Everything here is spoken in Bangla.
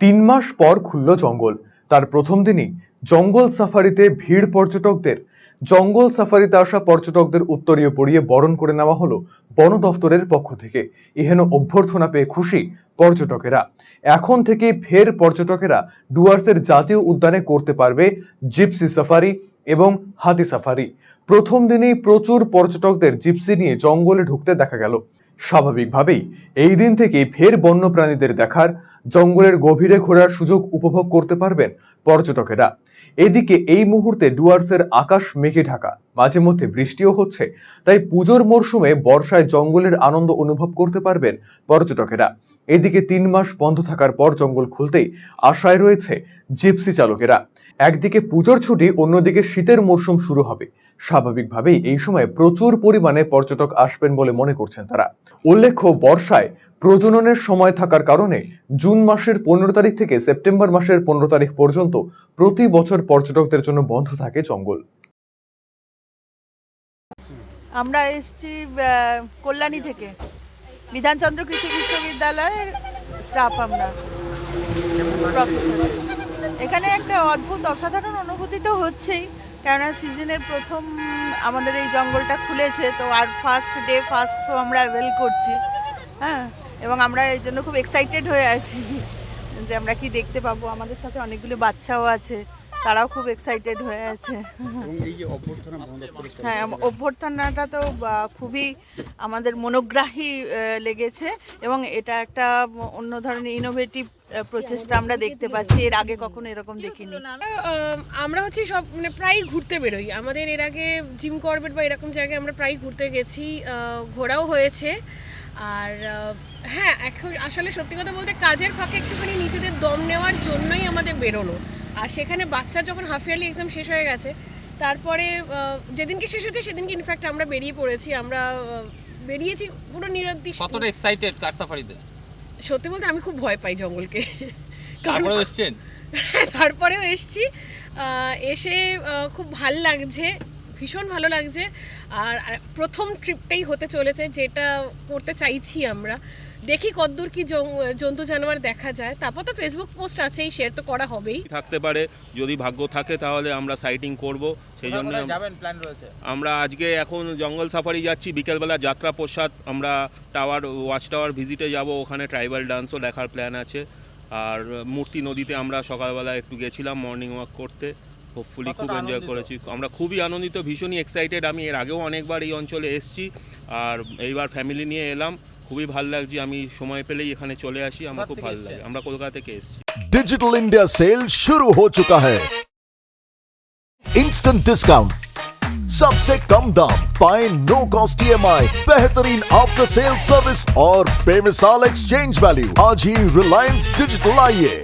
তিন মাস পর খুলল জঙ্গল। তার প্রথম দিনই জঙ্গল সাফারিতে ভিড় পর্যটকদের। জঙ্গল সাফারিতে আসা পর্যটকদের উত্তরীয় পড়িয়ে বরণ করে নেওয়া হলো বন দফতরের পক্ষ থেকে। এহেন অভ্যর্থনা পেয়ে খুশি পর্যটকেরা। এখন থেকে ফের পর্যটকেরা ডুয়ার্সের জাতীয় উদ্যানে করতে পারবে জিপসি সাফারি এবং হাতি সাফারি। প্রথম দিনেই প্রচুর পর্যটকদের জিপসি নিয়ে জঙ্গলে ঢুকতে দেখা গেল। স্বাভাবিকভাবেই এই দিন থেকে ফের বন্যপ্রাণীদের দেখার, জঙ্গলের গভীরে ঘোরার সুযোগ উপভোগ করতে পারবেন পর্যটকেরা। এদিকে এই মুহূর্তে ডুয়ার্সের আকাশ মেঘে ঢাকা, মাঝে মধ্যে বৃষ্টিও হচ্ছে, তাই পুজোর মরশুমে বর্ষায় জঙ্গলের আনন্দ অনুভব করতে পারবেন পর্যটকেরা। এদিকে তিন মাস বন্ধ থাকার পর জঙ্গল খুলতেই আশায় রয়েছে জিপসি চালকেরা। একদিকে পুজোর ছুটি, অন্যদিকে শীতের মরশুম শুরু হবে। স্বাভাবিকভাবেই এই সময় প্রচুর পরিমাণে পর্যটক আসবেন বলে মনে করছেন তারা। উল্লেখ্য, বর্ষায় প্রজননের সময় থাকার কারণে জুন মাসের পনেরো তারিখ থেকে সেপ্টেম্বর মাসের পনেরো তারিখ পর্যন্ত প্রতি বছর পর্যটকদের জন্য বন্ধ থাকে জঙ্গল। আমরা এসেছি কল্যাণী থেকে। বিধানচন্দ্র কৃষি বিশ্ববিদ্যালয়ের স্টাফ আমরা। এখানে একটা অদ্ভুত, অসাধারণ অনুভূতি তো হচ্ছেই। কেননা সিজনের প্রথম আমাদের এই জঙ্গলটা খুলেছে, তো আর ফার্স্ট ডে ফার্স্ট শো আমরা অ্যাভেল করছি। হ্যাঁ এবং আমরা এই জন্য খুব এক্সাইটেড হয়ে আছি যে আমরা কি দেখতে পাবো। আমাদের সাথে অনেকগুলো বাচ্চাও আছে। তারাও খুব এক্সাইটেড হয়ে আছে। হ্যাঁ অভ্যর্থনাটা তো খুবই আমাদের মনোগ্রাহী লেগেছে এবং এটা একটা অন্য ধরনের ইনোভেটিভ প্রচেষ্টা আমরা দেখতে পাচ্ছি। এর আগে কখনো এরকম দেখিনি। আমরা হচ্ছে সব মানে প্রায় ঘুরতে বেরোই। আমাদের এর আগে জিম করবেট বা এরকম জায়গায় আমরা প্রায় ঘুরতে গেছি। ঘোরাও হয়েছে। আর হ্যাঁ এখন আসলে সত্যি কথা বলতে কাজের ফাঁকে একটুখানি নিজেদের দম নেওয়ার জন্যই আমাদের বেরোনো। আর সেখানে বাচ্চার যখন হাফ ইয়ারলি এক্সাম শেষ হয়ে গেছে তারপরে যেদিনকে শেষ হয়েছে সেদিনকে ইনফ্যাক্ট আমরা বেরিয়ে পড়েছি আমরা বেরিয়েছি পুরো নিরদিষ্ট কতটা এক্সাইটেড কার সাফারিতে সত্যি বলতে আমি খুব ভয় পাই জঙ্গলকে। কারণ তারপরেও এসছেন? তারপরেও এসছি এসে খুব ভালো লাগছে ভীষণ ভালো লাগছে আর প্রথম ট্রিপটাই হতে চলেছে যেটা করতে চাইছি আমরা। দেখি কদ্দূর কি জন্তু জানোয়ার দেখা যায়। তারপর তো ফেসবুক পোস্ট আছেই শেয়ার তো করা হবেই। থাকতে পারে যদি ভাগ্য থাকে তাহলে আমরা সাইটিং করব। সেই জন্য কোথায় যাবেন? প্ল্যান রয়েছে। আমরা আজকে এখন জঙ্গল সাফারি যাচ্ছি বিকেলবেলা যাত্রা প্রসাদ আমরা টাওয়ার ওয়াচ টাওয়ার ভিজিটে যাব ওখানে ট্রাইবাল ডান্সও দেখার প্ল্যান আছে। আর মূর্তি নদীতে আমরা সকালবেলা একটু গেছিলাম মর্নিং ওয়াক করতে। হোপফুলি খুব এনজয় করেছি। আমরা খুবই আনন্দিত ভীষণই এক্সাইটেড আমি এর আগেও অনেকবার এই অঞ্চলে এসেছি। আর এইবার ফ্যামিলি নিয়ে এলাম। খুবই ভালো লাগছে আমি সময় পেলেই এখানে চলে আসি আমার কোথা খুব থেকে ভালো এসছেন? লাগে আমরা কলকাতা থেকে এসেছি डिजिटल इंडिया सेल शुरू हो चुका है इंस्टेंट डिस्काउंट सबसे कम दाम पाए नो कॉस्ट ईएमआई बेहतरीन आफ्टर सेल सर्विस और बेमिसाल एक्सचेंज वैल्यू आज ही रिलायंस डिजिटल आइए